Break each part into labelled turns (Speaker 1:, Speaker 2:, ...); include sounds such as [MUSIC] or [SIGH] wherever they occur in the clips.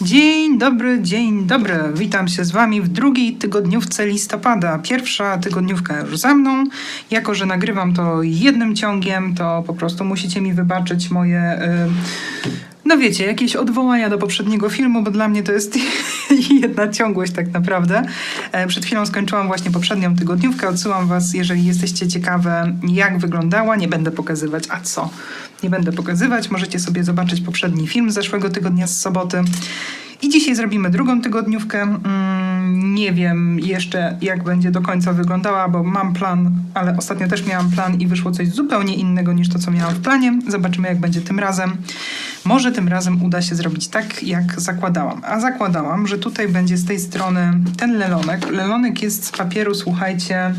Speaker 1: Dzień dobry, dzień dobry. Witam się z Wami w drugiej tygodniówce listopada. Pierwsza tygodniówka już za mną. Jako, że nagrywam to jednym ciągiem, to po prostu musicie mi wybaczyć moje. y, no wiecie, jakieś odwołania do poprzedniego filmu, bo dla mnie to jest [LAUGHS] jedna ciągłość tak naprawdę. E, Przed chwilą skończyłam właśnie poprzednią tygodniówkę. Odsyłam Was, jeżeli jesteście ciekawe, jak wyglądała. Nie będę pokazywać, a co? Nie będę pokazywać. Możecie sobie zobaczyć poprzedni film z zeszłego tygodnia z soboty. I dzisiaj zrobimy drugą tygodniówkę. Mm, Nie wiem jeszcze, jak będzie do końca wyglądała, bo mam plan, ale ostatnio też miałam plan i wyszło coś zupełnie innego niż to, co miałam w planie. Zobaczymy, jak będzie tym razem. Może tym razem uda się zrobić tak, jak zakładałam. A zakładałam, że tutaj będzie z tej strony ten lelonek. Lelonek jest z papieru, słuchajcie.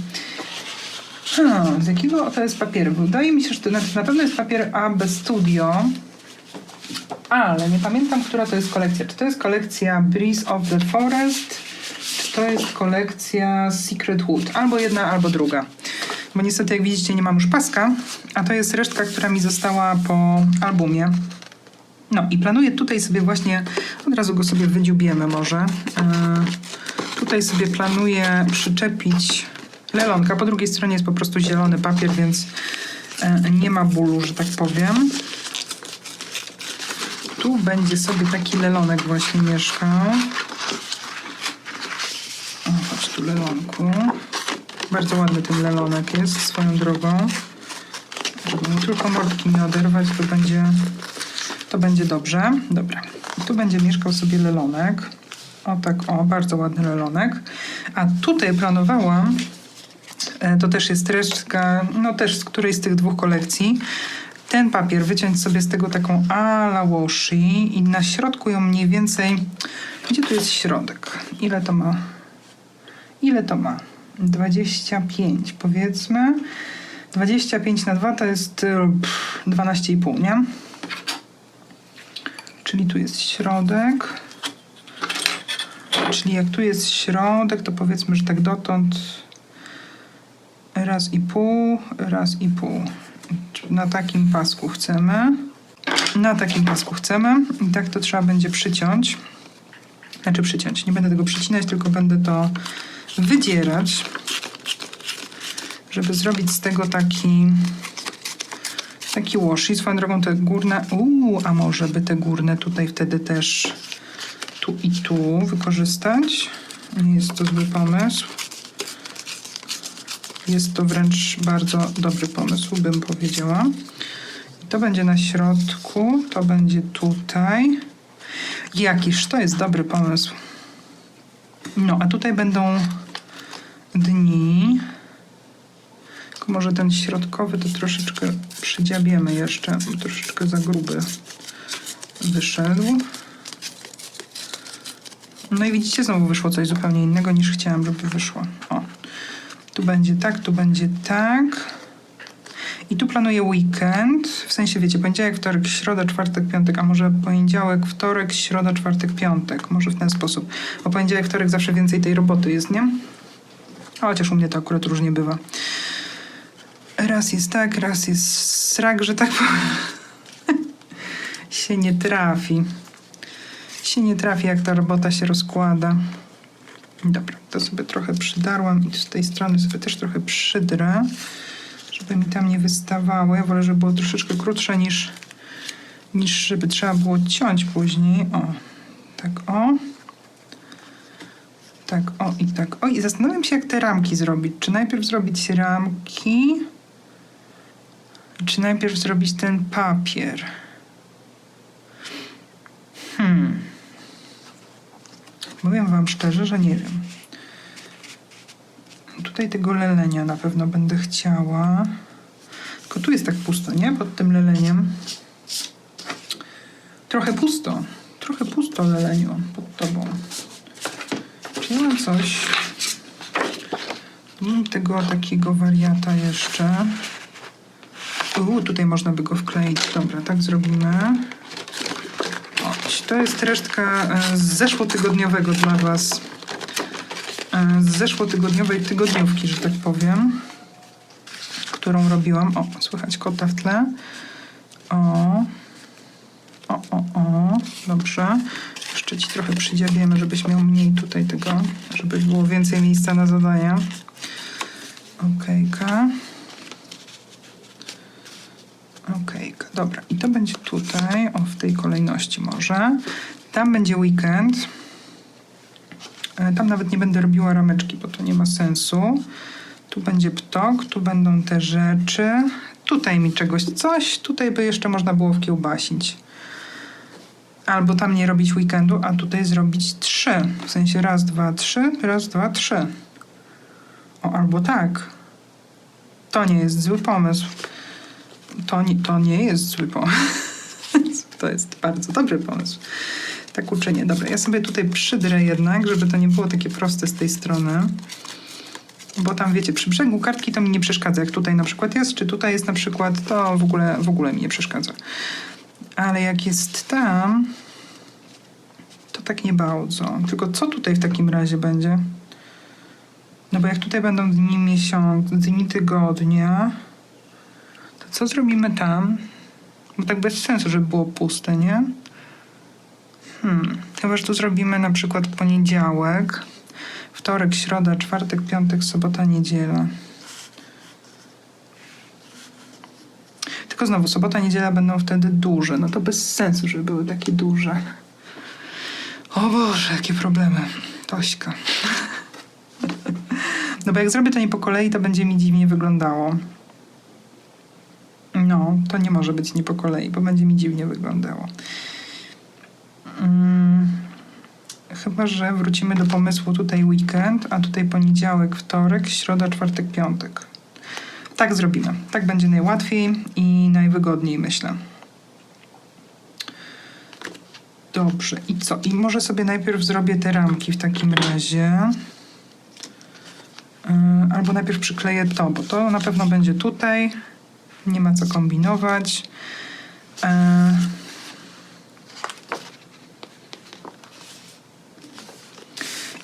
Speaker 1: Hmm, z jakiego to jest papieru? Wydaje mi się, że to na pewno jest papier AB Studio. Ale nie pamiętam, która to jest kolekcja. Czy to jest kolekcja Breeze of the Forest, czy to jest kolekcja Secret Wood? Albo jedna, albo druga. Bo niestety, jak widzicie, nie mam już paska, a to jest resztka, która mi została po albumie. No i planuję tutaj sobie właśnie, od razu go sobie wydziubiemy może. Yy, tutaj sobie planuję przyczepić lelonka. Po drugiej stronie jest po prostu zielony papier, więc yy, nie ma bólu, że tak powiem. Tu będzie sobie taki lelonek właśnie mieszkał. O, chodź tu lelonku. Bardzo ładny ten lelonek jest swoją drogą. Żeby mu tylko mordki nie oderwać, to będzie, to będzie dobrze. Dobra. Tu będzie mieszkał sobie lelonek. O tak, o, bardzo ładny lelonek. A tutaj planowałam, e, to też jest resztka, no też z którejś z tych dwóch kolekcji, ten papier wyciąć sobie z tego taką ala washi i na środku ją mniej więcej, gdzie tu jest środek? Ile to ma? Ile to ma? 25 powiedzmy. 25 na 2 to jest y, pff, 12,5, nie? Czyli tu jest środek. Czyli jak tu jest środek, to powiedzmy, że tak dotąd raz i pół, raz i pół. Na takim pasku chcemy. Na takim pasku chcemy. I tak to trzeba będzie przyciąć. Znaczy przyciąć. Nie będę tego przycinać, tylko będę to wydzierać, żeby zrobić z tego taki taki washi. Swoją drogą te górne, uuu, a może by te górne tutaj wtedy też tu i tu wykorzystać. Nie jest to zły pomysł. Jest to wręcz bardzo dobry pomysł, bym powiedziała. I to będzie na środku, to będzie tutaj. Jakiż to jest dobry pomysł. No, a tutaj będą dni. Tylko może ten środkowy to troszeczkę przydziabiemy jeszcze, troszeczkę za gruby wyszedł. No i widzicie, znowu wyszło coś zupełnie innego niż chciałam, żeby wyszło. O, tu będzie tak, tu będzie tak. I tu planuję weekend, w sensie wiecie, poniedziałek, wtorek, środa, czwartek, piątek, a może poniedziałek, wtorek, środa, czwartek, piątek. Może w ten sposób. Bo poniedziałek, wtorek zawsze więcej tej roboty jest, nie? Chociaż u mnie to akurat różnie bywa. Raz jest tak, raz jest srak, że tak [LAUGHS] powiem. się nie trafi. Się nie trafi, jak ta robota się rozkłada. Dobra, to sobie trochę przydarłam i z tej strony sobie też trochę przydrę, żeby mi tam nie wystawało. Ja wolę, żeby było troszeczkę krótsze niż, niż żeby trzeba było ciąć później. O, tak o. Tak o i tak o. I zastanawiam się, jak te ramki zrobić. Czy najpierw zrobić ramki, czy najpierw zrobić ten papier? Hmm. Powiem wam szczerze, że nie wiem. Tutaj tego lelenia na pewno będę chciała. Tylko tu jest tak pusto, nie? Pod tym leleniem. Trochę pusto. Trochę pusto leleniu pod tobą. Czy mam coś? Mam tego takiego wariata jeszcze. Uuu, tutaj można by go wkleić. Dobra, tak zrobimy. To jest resztka e, z zeszłotygodniowego dla Was. e, Z zeszłotygodniowej tygodniówki, że tak powiem. Którą robiłam. O, słychać kota w tle. O. O, o, o. Dobrze. Jeszcze ci trochę przydziabiemy, żebyś miał mniej tutaj tego, żeby było więcej miejsca na zadania. Okejka. Okejka, dobra. I to będzie tutaj, o w tej kolejności może. Tam będzie weekend. E, Tam nawet nie będę robiła rameczki, bo to nie ma sensu. Tu będzie ptok, tu będą te rzeczy. Tutaj mi czegoś coś, tutaj by jeszcze można było wkiełbasić. Albo tam nie robić weekendu, a tutaj zrobić trzy. W sensie raz, dwa, trzy, raz, dwa, trzy. O, albo tak. To nie jest zły pomysł. To to nie jest zły pomysł. [LAUGHS] To jest bardzo dobry pomysł. Tak uczynię. Dobra, ja sobie tutaj przydrę jednak, żeby to nie było takie proste z tej strony. Bo tam wiecie, przy brzegu kartki to mi nie przeszkadza. Jak tutaj na przykład jest, czy tutaj jest na przykład, to w ogóle, w ogóle mi nie przeszkadza. Ale jak jest tam, to tak nie bardzo. Tylko co tutaj w takim razie będzie? No bo jak tutaj będą dni miesiąc, dni tygodnia, co zrobimy tam? Bo tak bez sensu, żeby było puste, nie? Hmm. Chyba, że tu zrobimy na przykład poniedziałek, wtorek, środa, czwartek, piątek, sobota, niedziela. Tylko znowu, sobota, niedziela będą wtedy duże. No to bez sensu, żeby były takie duże. O Boże, jakie problemy. Tośka. [LAUGHS] No bo jak zrobię to nie po kolei, to będzie mi dziwnie wyglądało. No, to nie może być nie po kolei, bo będzie mi dziwnie wyglądało. Mm, chyba, że wrócimy do pomysłu tutaj weekend, a tutaj poniedziałek, wtorek, środa, czwartek, piątek. Tak zrobimy. Tak będzie najłatwiej i najwygodniej, myślę. Dobrze. I co? I może sobie najpierw zrobię te ramki w takim razie. Yy, Albo najpierw przykleję to, bo to na pewno będzie tutaj. Nie ma co kombinować. Yy,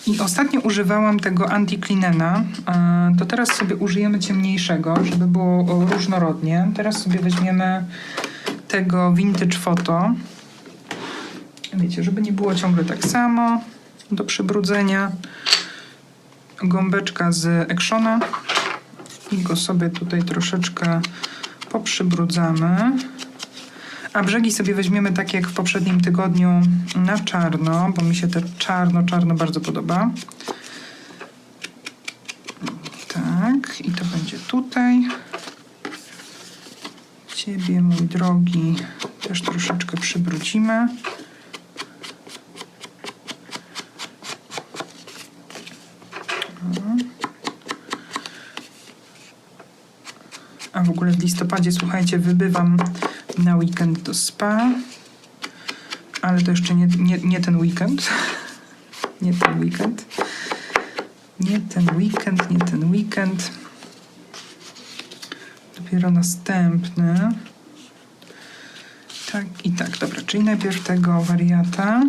Speaker 1: I ostatnio używałam tego anti-cleanena, e, to teraz sobie użyjemy ciemniejszego, żeby było różnorodnie. Teraz sobie weźmiemy tego Vintage Photo. Wiecie, żeby nie było ciągle tak samo do przybrudzenia. Gąbeczka z Actiona i go sobie tutaj troszeczkę poprzybrudzamy. A brzegi sobie weźmiemy tak jak w poprzednim tygodniu na czarno, bo mi się te czarno-czarno bardzo podoba. Tak, i to będzie tutaj. Ciebie, mój drogi, też troszeczkę przybrudzimy. A w ogóle w listopadzie, słuchajcie, wybywam na weekend do spa. Ale to jeszcze nie, nie, nie ten weekend. [LAUGHS] Nie ten weekend. Nie ten weekend, nie ten weekend. Dopiero następny. Tak i tak, dobra. Czyli najpierw tego wariata.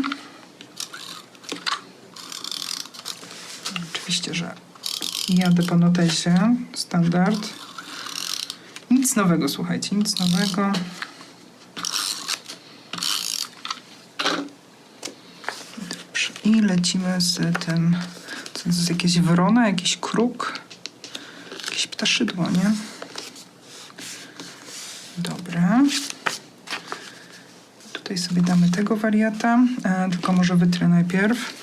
Speaker 1: Oczywiście, że jadę po notesie. Standard. Nic nowego, słuchajcie, nic nowego. Dobrze. I lecimy z tym. Co to jest jakieś wrona, jakiś kruk, jakieś ptaszydło, nie? Dobra. Tutaj sobie damy tego wariata, e, tylko może wytrę najpierw.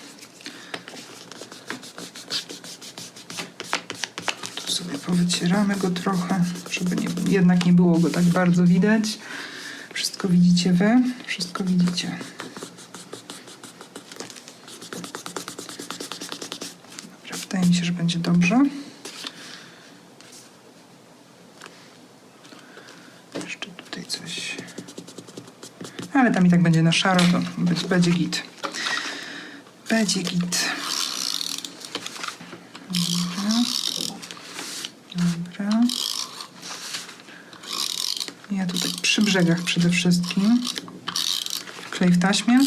Speaker 1: Tu sobie powycieramy go trochę, żeby nie, jednak nie było go tak bardzo widać. Wszystko widzicie wy? Wszystko widzicie. Dobra, wydaje mi się, że będzie dobrze. Jeszcze tutaj coś. Ale tam i tak będzie na szaro, to będzie, git. Będzie git. Ja tutaj przy brzegach przede wszystkim. Klej w taśmie.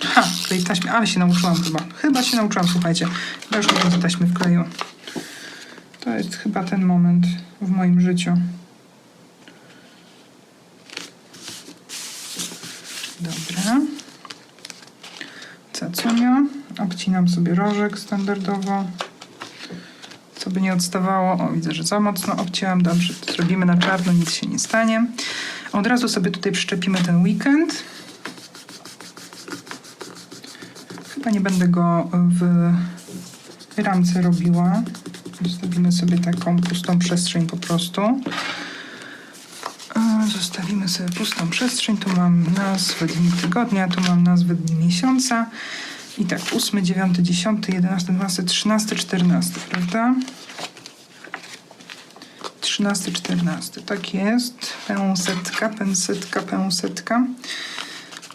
Speaker 1: Ha, klej w taśmie, ale się nauczyłam chyba. Chyba się nauczyłam, słuchajcie. Ja już nie będzie taśmy w kleju. To jest chyba ten moment w moim życiu. Dobra. pacunia. Obcinam sobie rożek standardowo. Co by nie odstawało. O, widzę, że za mocno obcięłam. Dobrze, to zrobimy na czarno, nic się nie stanie. Od razu sobie tutaj przyczepimy ten weekend. Chyba nie będę go w ramce robiła. Zostawimy sobie taką pustą przestrzeń po prostu. E, Zostawimy sobie pustą przestrzeń. Tu mam nazwę dni tygodnia, tu mam nazwę dni miesiąca. I tak, 8, 9, 10, 11, 12, 13, 14, prawda? 13, 14, tak jest. Pęsetka, pęsetka, pęsetka.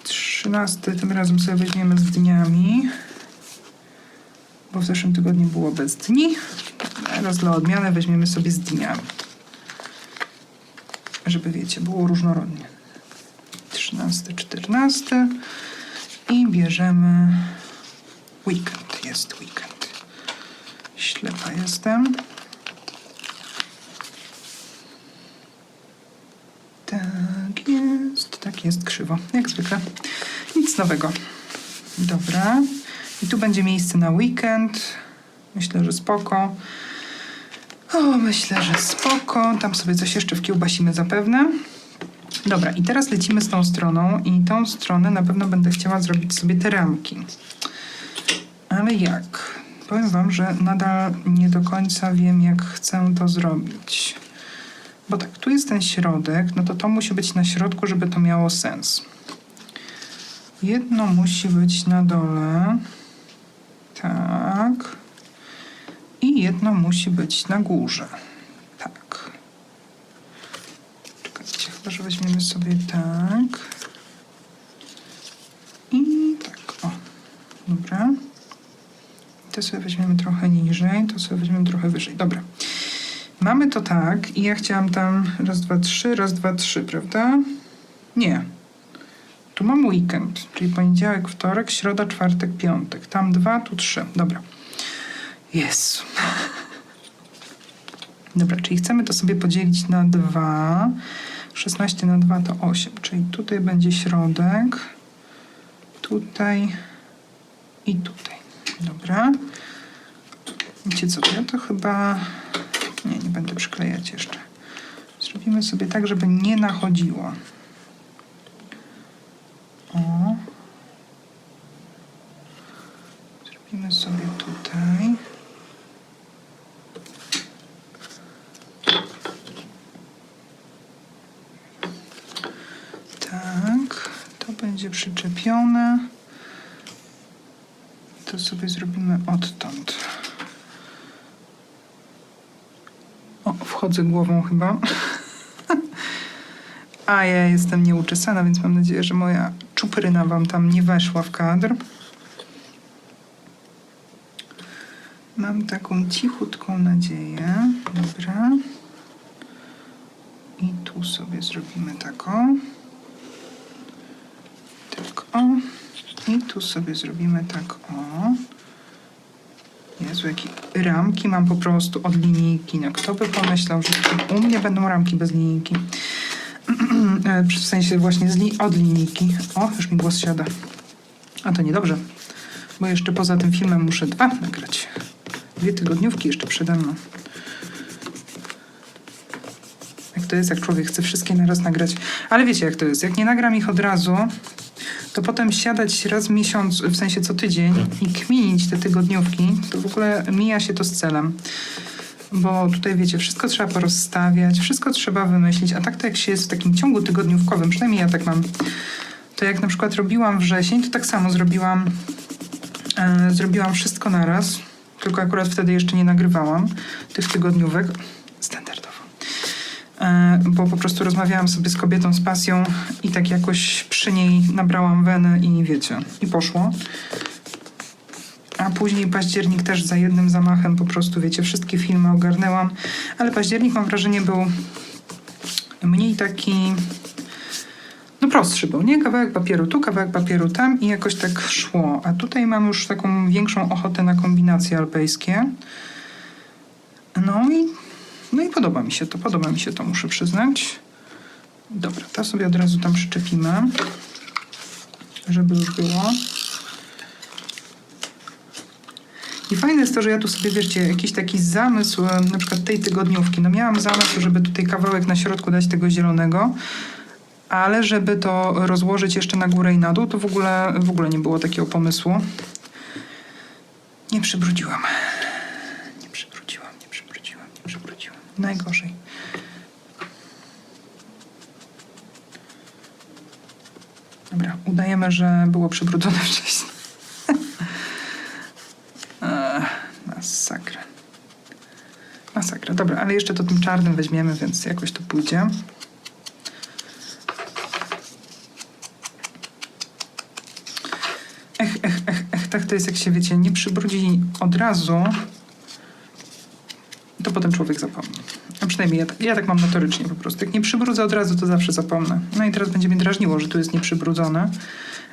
Speaker 1: 13 tym razem sobie weźmiemy z dniami, bo w zeszłym tygodniu było bez dni. Teraz dla odmiany weźmiemy sobie z dniami. Żeby wiecie, było różnorodnie. 13, 14 i bierzemy weekend. Jest weekend. Ślepa jestem. Tak jest, jest krzywo, jak zwykle. Nic nowego. Dobra. I tu będzie miejsce na weekend. Myślę, że spoko. O, myślę, że spoko. Tam sobie coś jeszcze wkiełbasimy zapewne. Dobra, i teraz lecimy z tą stroną i tą stronę na pewno będę chciała zrobić sobie te ramki. Ale jak? Powiem wam, że nadal nie do końca wiem, jak chcę to zrobić. Bo tak, tu jest ten środek, no to to musi być na środku, żeby to miało sens. Jedno musi być na dole. Tak. I jedno musi być na górze. Tak. Czekajcie, chyba, że weźmiemy sobie tak. I tak, o. Dobra. To sobie weźmiemy trochę niżej, to sobie weźmiemy trochę wyżej. Dobra. Mamy to tak i ja chciałam tam raz, dwa, trzy, raz, dwa, trzy, prawda? Nie. Tu mam weekend, czyli poniedziałek, wtorek, środa, czwartek, piątek. Tam dwa, tu trzy. Dobra. Jezu. [LAUGHS] Dobra, czyli chcemy to sobie podzielić na dwa. 16 na 2 to 8, czyli tutaj będzie środek. Tutaj i tutaj. Dobra. Wiecie co, ja to chyba... Nie, nie będę przyklejać jeszcze. Zrobimy sobie tak, żeby nie nachodziło. O. Zrobimy sobie tutaj. Tak, to będzie przyczepione. To sobie zrobimy odtąd. O, wchodzę głową chyba. A ja jestem nieuczesana, więc mam nadzieję, że moja czupryna wam tam nie weszła w kadr. Mam taką cichutką nadzieję. Dobra. I tu sobie zrobimy taką. Tak o. I tu sobie zrobimy tak o. Jezu, jakie ramki mam po prostu od linijki. No kto by pomyślał, że u mnie będą ramki bez linijki. [CLEARS THROAT] W sensie właśnie z li- od linijki. O, już mi głos siada. A to niedobrze, bo jeszcze poza tym filmem muszę dwa nagrać. Dwie tygodniówki jeszcze przede mną. Jak to jest, jak człowiek chce wszystkie naraz nagrać. Ale wiecie, jak to jest. Jak nie nagram ich od razu, to potem siadać raz miesiąc, w sensie co tydzień i kminić te tygodniówki, to w ogóle mija się to z celem. Bo tutaj wiecie, wszystko trzeba porozstawiać, wszystko trzeba wymyślić, a tak to jak się jest w takim ciągu tygodniówkowym, przynajmniej ja tak mam, to jak na przykład robiłam wrzesień, to tak samo zrobiłam, e, zrobiłam wszystko naraz, tylko akurat wtedy jeszcze nie nagrywałam tych tygodniówek, standardowo. E, bo po prostu rozmawiałam sobie z kobietą z pasją i tak jakoś przy niej nabrałam weny i wiecie, i poszło. A później październik też za jednym zamachem po prostu, wiecie, wszystkie filmy ogarnęłam. Ale październik mam wrażenie był mniej taki, no prostszy był, nie? Kawałek papieru tu, kawałek papieru tam i jakoś tak szło. A tutaj mam już taką większą ochotę na kombinacje alpejskie. No i, no i podoba mi się to, podoba mi się to, muszę przyznać. Dobra, to sobie od razu tam przyczepimy, żeby już było. I fajne jest to, że ja tu sobie, wiecie, jakiś taki zamysł, e, na przykład tej tygodniówki. No miałam zamysł, żeby tutaj kawałek na środku dać tego zielonego, ale żeby to rozłożyć jeszcze na górę i na dół, to w ogóle, w ogóle nie było takiego pomysłu. Nie przybrudziłam. Nie przybrudziłam, nie przybrudziłam, nie przybrudziłam. Najgorzej. Dobra, udajemy, że było przybrudzone [LAUGHS] wcześniej. Eee, Masakra. Masakra. Dobra, ale jeszcze to tym czarnym weźmiemy, więc jakoś to pójdzie. Ech, ech, ech, ech, tak to jest, jak się wiecie, nie przybrudzi od razu, to potem człowiek zapomni. A przynajmniej ja, tak- ja tak mam notorycznie po prostu. Jak nie przybrudzę od razu, to zawsze zapomnę. No i teraz będzie mnie drażniło, że tu jest nieprzybrudzone,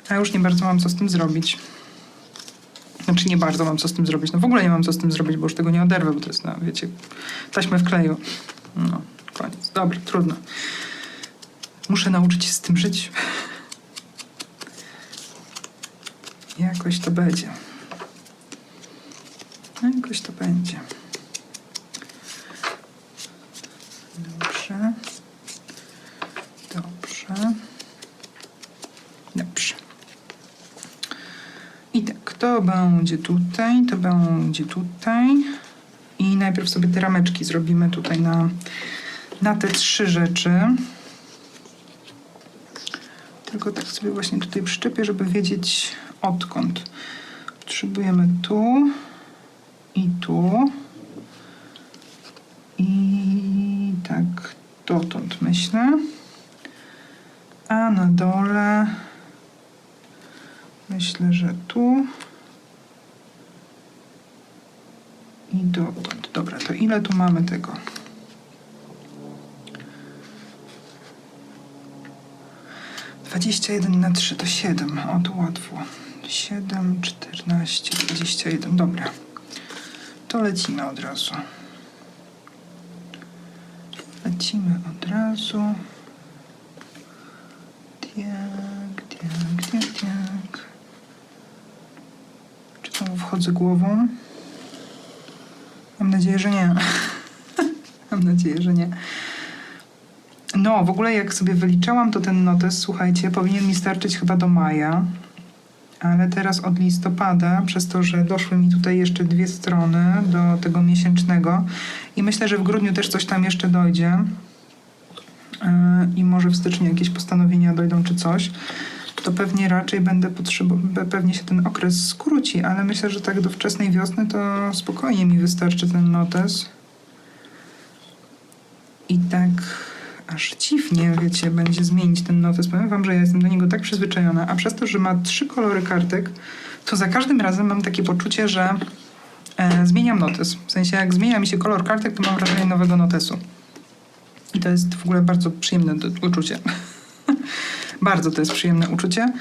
Speaker 1: a już nie bardzo mam co z tym zrobić. Znaczy nie bardzo mam co z tym zrobić. No w ogóle nie mam co z tym zrobić, bo już tego nie oderwę, bo to jest, no, wiecie, taśmę w kleju. No, koniec. Dobra, trudno. Muszę nauczyć się z tym żyć. Jakoś to będzie. Jakoś to będzie. Dobrze. Dobrze. Dobrze. I tak, to będzie tutaj, to będzie tutaj. I najpierw sobie te rameczki zrobimy tutaj na, na te trzy rzeczy. Tylko tak sobie właśnie tutaj przyczepię, żeby wiedzieć odkąd. Potrzebujemy tu i tu. I tak dotąd myślę. A na dole myślę, że tu. I dotąd. Dobra, to ile tu mamy tego? Dwadzieścia jeden na trzy to siedem. O, to łatwo. Siedem, czternaście, dwadzieścia jeden. Dobra. To lecimy od razu. Lecimy od razu. Tiak, tiak, tiak, tiak. Czy tam wchodzę głową? Nadzieję, że nie. [LAUGHS] Mam nadzieję, że nie. No, w ogóle jak sobie wyliczałam, to ten notes, słuchajcie, powinien mi starczyć chyba do maja. Ale teraz od listopada, przez to, że doszły mi tutaj jeszcze dwie strony do tego miesięcznego i myślę, że w grudniu też coś tam jeszcze dojdzie yy, i może w styczniu jakieś postanowienia dojdą czy coś, to pewnie raczej będę potrzebował, pewnie się ten okres skróci, ale myślę, że tak do wczesnej wiosny to spokojnie mi wystarczy ten notes. I tak aż dziwnie, wiecie, będzie zmienić ten notes. Powiem wam, że ja jestem do niego tak przyzwyczajona, a przez to, że ma trzy kolory kartek, to za każdym razem mam takie poczucie, że e, zmieniam notes. W sensie, jak zmienia mi się kolor kartek, to mam wrażenie nowego notesu. I to jest w ogóle bardzo przyjemne uczucie. [LAUGHS] bardzo to jest przyjemne uczucie,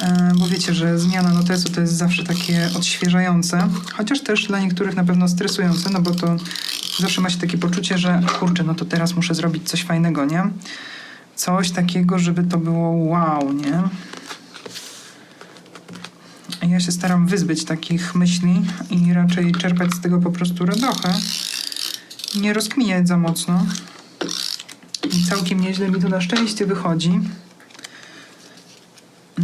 Speaker 1: e, bo wiecie, że zmiana notesu to jest zawsze takie odświeżające, chociaż też dla niektórych na pewno stresujące, no bo to zawsze ma się takie poczucie, że kurczę, no to teraz muszę zrobić coś fajnego, nie? Coś takiego, żeby to było wow, nie? Ja się staram wyzbyć takich myśli i raczej czerpać z tego po prostu radochę. Nie rozkminiać za mocno. I całkiem nieźle mi to na szczęście wychodzi.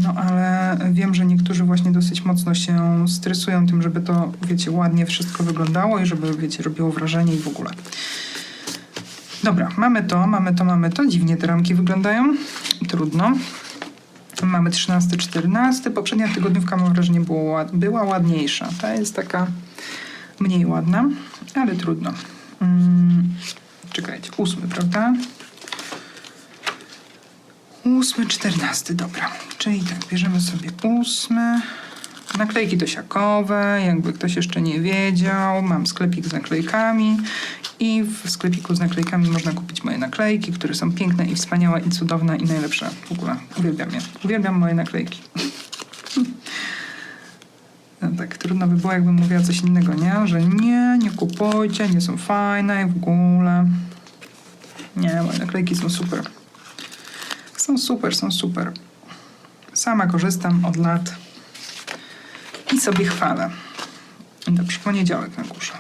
Speaker 1: No ale wiem, że niektórzy właśnie dosyć mocno się stresują tym, żeby to, wiecie, ładnie wszystko wyglądało i żeby, wiecie, robiło wrażenie i w ogóle. Dobra, mamy to, mamy to, mamy to. Dziwnie te ramki wyglądają. Trudno. Mamy 13, 14. Poprzednia tygodniówka, mam wrażenie, było, była ładniejsza. Ta jest taka mniej ładna, ale trudno. Mm, czekajcie, ósmy, prawda? Ósmy, czternasty, dobra. Czyli tak, bierzemy sobie ósmy. Naklejki dosiakowe, jakby ktoś jeszcze nie wiedział. Mam sklepik z naklejkami i w sklepiku z naklejkami można kupić moje naklejki, które są piękne i wspaniałe i cudowne i najlepsze w ogóle. Uwielbiam je. Uwielbiam moje naklejki. [LAUGHS] No tak, trudno by było, jakbym mówiła coś innego, nie? Że nie, nie kupujcie, nie są fajne w ogóle. Nie, moje naklejki są super. Są super, są super. Sama korzystam od lat i sobie chwalę. Dobrze, poniedziałek na górze.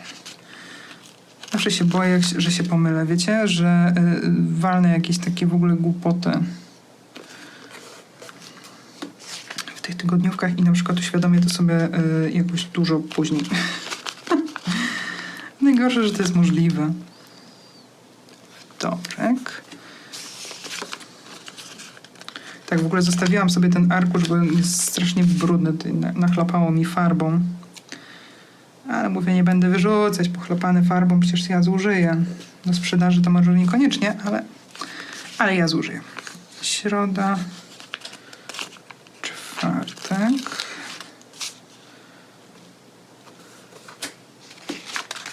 Speaker 1: Zawsze się boję, że się pomylę. Wiecie, że y, walnę jakieś takie w ogóle głupoty w tych tygodniówkach i na przykład uświadomię to sobie y, jakoś dużo później. [LAUGHS] Najgorsze, że to jest możliwe. Dobrek. Tak, w ogóle zostawiłam sobie ten arkusz, bo jest strasznie brudny. Nachlapało mi farbą. Ale mówię, nie będę wyrzucać pochlapany farbą, przecież ja zużyję. Do sprzedaży to może niekoniecznie, ale, ale ja zużyję. Środa, czwartek,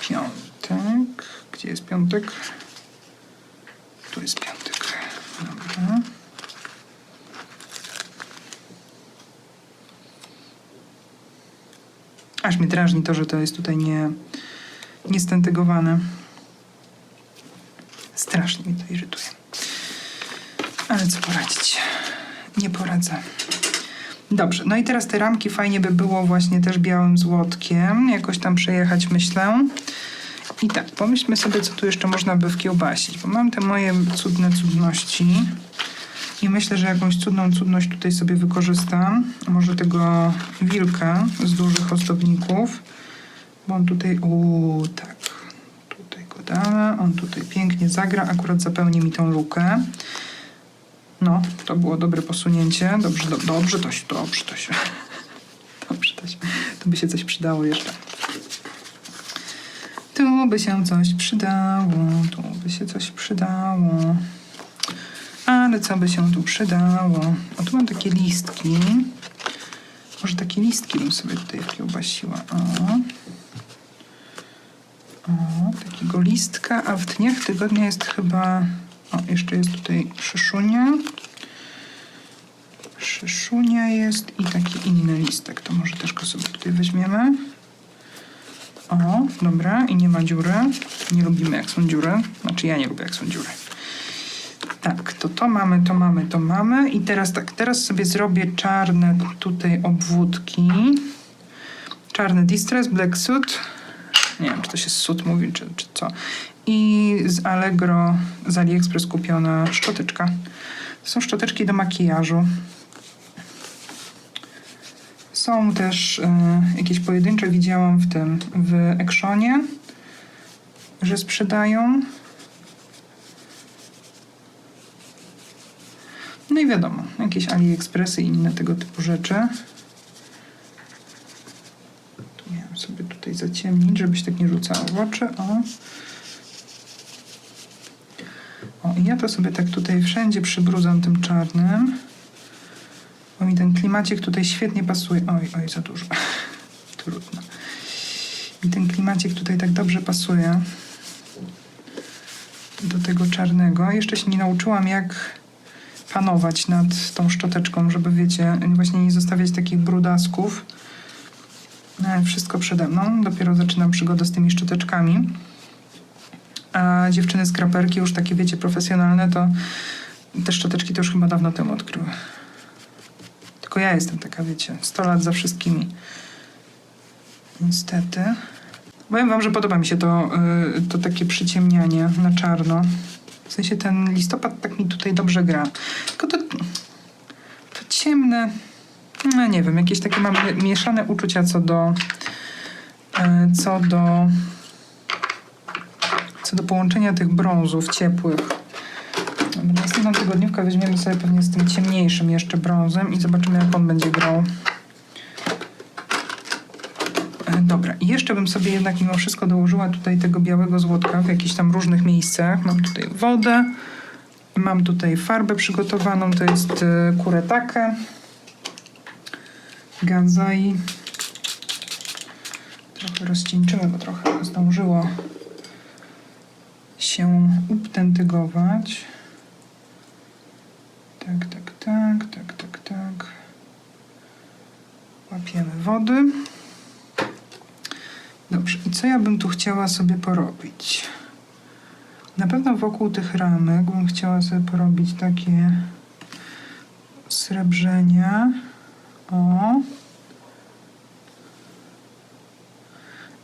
Speaker 1: piątek. Gdzie jest piątek? Tu jest piątek. Dobra. Aż mnie drażni to, że to jest tutaj nie, niestentygowane. Strasznie mi to irytuje. Ale co poradzić? Nie poradzę. Dobrze, no i teraz te ramki fajnie by było właśnie też białym złotkiem. Jakoś tam przejechać, myślę. I tak, pomyślmy sobie, co tu jeszcze można by wkiełbasić, bo mam te moje cudne cudności. I myślę, że jakąś cudną cudność tutaj sobie wykorzystam. Może tego wilka z dużych ozdobników. Bo on tutaj, uuu, tak. Tutaj go damy. On tutaj pięknie zagra. Akurat zapełni mi tą lukę. No, to było dobre posunięcie. Dobrze, do, dobrze to się, dobrze to się. [LAUGHS] Dobrze to się. Tu by się coś przydało jeszcze. Tu by się coś przydało. Tu by się coś przydało. Ale co by się tu przydało? O, tu mam takie listki. Może takie listki bym sobie tutaj wkiełbasiła. O. O, takiego listka, a w dniach tygodnia jest chyba... O, jeszcze jest tutaj szyszunia. Szyszunia jest i taki inny listek. To może też go sobie tutaj weźmiemy. O, dobra. I nie ma dziury. Nie lubimy jak są dziury. Znaczy ja nie lubię jak są dziury. Tak, to to mamy, to mamy, to mamy. I teraz tak, teraz sobie zrobię czarne tutaj obwódki. Czarny Distress, Black Suit. Nie wiem, czy to się sut mówi, czy, czy co. I z Allegro, z AliExpress kupiona szczoteczka. To są szczoteczki do makijażu. Są też e, jakieś pojedyncze, widziałam w tym, w Actionie, że sprzedają. No i wiadomo, jakieś AliExpressy i inne tego typu rzeczy. Tu miałem sobie tutaj zaciemnić, żebyś tak nie rzucało w oczy. O. o, i ja to sobie tak tutaj wszędzie przybrudzam tym czarnym. Bo mi ten klimacik tutaj świetnie pasuje. Oj, oj, za dużo. [LAUGHS] Trudno. Mi ten klimacik tutaj tak dobrze pasuje do tego czarnego. Jeszcze się nie nauczyłam, jak panować nad tą szczoteczką, żeby wiecie, właśnie nie zostawiać takich brudasków. Ale wszystko przede mną. Dopiero zaczynam przygodę z tymi szczoteczkami. A dziewczyny z kraperki, już takie wiecie, profesjonalne, to te szczoteczki to już chyba dawno temu odkryły. Tylko ja jestem taka, wiecie, 100 lat za wszystkimi. Niestety. Powiem wam, że podoba mi się to, y, to takie przyciemnianie na czarno. W sensie ten listopad tak mi tutaj dobrze gra. Tylko to, to ciemne, no nie wiem, jakieś takie mam mi- mieszane uczucia co do e, co do co do połączenia tych brązów ciepłych. Dobra, Następną tygodniówkę weźmiemy sobie pewnie z tym ciemniejszym jeszcze brązem i zobaczymy jak on będzie grał. Dobra, i jeszcze bym sobie jednak mimo wszystko dołożyła tutaj tego białego złotka w jakichś tam różnych miejscach. Mam tutaj wodę, mam tutaj farbę przygotowaną, to jest e, kuretake, ganzai. Trochę rozcieńczymy, bo trochę zdążyło się uptentygować. Tak, tak, tak, tak, tak, tak. Łapiemy wody. Dobrze, i co ja bym tu chciała sobie porobić? Na pewno wokół tych ramek bym chciała sobie porobić takie srebrzenia. O.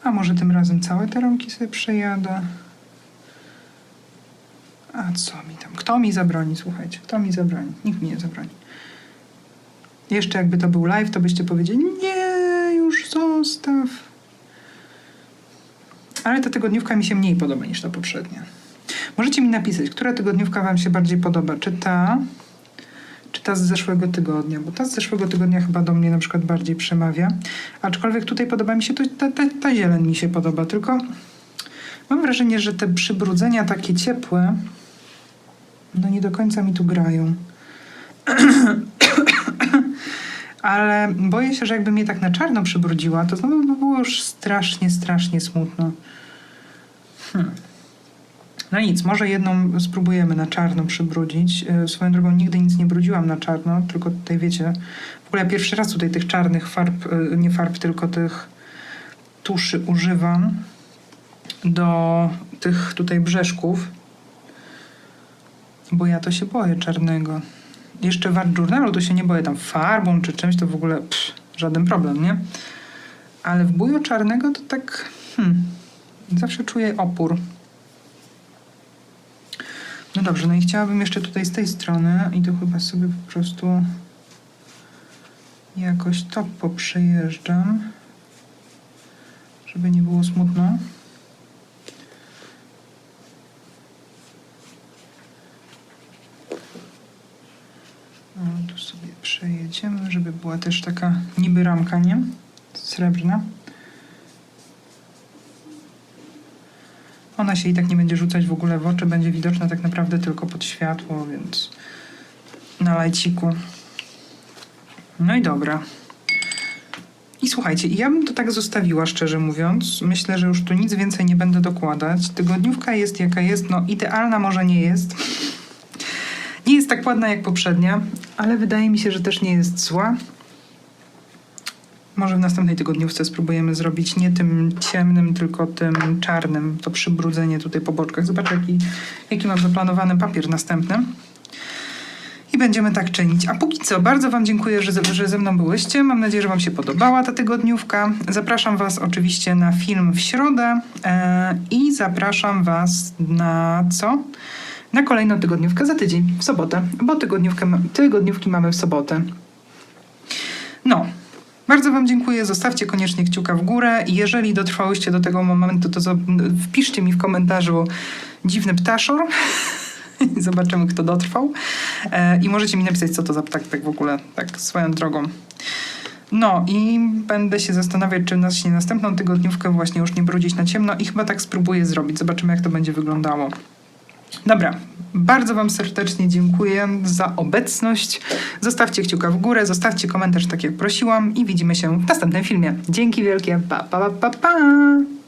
Speaker 1: A może tym razem całe te rąki sobie przejadę? A co mi tam? Kto mi zabroni, słuchajcie? Kto mi zabroni? Nikt mi nie zabroni. Jeszcze jakby to był live, to byście powiedzieli, nie, już zostaw. Ale ta tygodniówka mi się mniej podoba niż ta poprzednia. Możecie mi napisać, która tygodniówka wam się bardziej podoba. Czy ta, czy ta z zeszłego tygodnia? Bo ta z zeszłego tygodnia chyba do mnie na przykład bardziej przemawia. Aczkolwiek tutaj podoba mi się, to, ta, ta, ta zieleń mi się podoba. Tylko mam wrażenie, że te przybrudzenia takie ciepłe, no nie do końca mi tu grają. [CLEARS THROAT] Ale boję się, że jakby mnie tak na czarno przybrudziła, to znowu by było już strasznie, strasznie smutno. Hmm. No nic, może jedną spróbujemy na czarno przybrudzić. E, Swoją drogą nigdy nic nie brudziłam na czarno, tylko tutaj wiecie, w ogóle ja pierwszy raz tutaj tych czarnych farb, e, nie farb, tylko tych tuszy używam do tych tutaj brzeszków, bo ja to się boję czarnego. Jeszcze w Art Journalu to się nie boję tam farbą czy czymś, to w ogóle żaden problem, nie? Ale w buju czarnego to tak hmm, zawsze czuję opór. No dobrze, no i chciałabym jeszcze tutaj z tej strony i to chyba sobie po prostu jakoś to poprzejeżdżam, żeby nie było smutno. No, tu sobie przejedziemy, żeby była też taka niby ramka, nie? Srebrna. Ona się i tak nie będzie rzucać w ogóle w oczy, będzie widoczna tak naprawdę tylko pod światło, więc na lajciku. No i dobra. I słuchajcie, ja bym to tak zostawiła, szczerze mówiąc. Myślę, że już tu nic więcej nie będę dokładać. Tygodniówka jest jaka jest, no idealna może nie jest. Nie jest tak ładna jak poprzednia, ale wydaje mi się, że też nie jest zła. Może w następnej tygodniówce spróbujemy zrobić nie tym ciemnym, tylko tym czarnym, to przybrudzenie tutaj po boczkach. Zobaczę, jaki, jaki mam zaplanowany papier następny. I będziemy tak czynić. A póki co, bardzo Wam dziękuję, że, ze- że ze mną byłyście. Mam nadzieję, że Wam się podobała ta tygodniówka. Zapraszam Was oczywiście na film w środę e, i zapraszam Was na co? Na kolejną tygodniówkę za tydzień, w sobotę, bo tygodniówkę, tygodniówki mamy w sobotę. No, bardzo Wam dziękuję. Zostawcie koniecznie kciuka w górę. Jeżeli dotrwałyście do tego momentu, to wpiszcie mi w komentarzu dziwny ptaszor. [LAUGHS] Zobaczymy, kto dotrwał. E, I możecie mi napisać, co to za ptak tak w ogóle, tak swoją drogą. No i będę się zastanawiać, czy nas się następną tygodniówkę właśnie już nie brudzić na ciemno i chyba tak spróbuję zrobić. Zobaczymy, jak to będzie wyglądało. Dobra, bardzo Wam serdecznie dziękuję za obecność. Zostawcie kciuka w górę, zostawcie komentarz, tak jak prosiłam, i widzimy się w następnym filmie. Dzięki wielkie. Pa, pa, pa, pa, pa.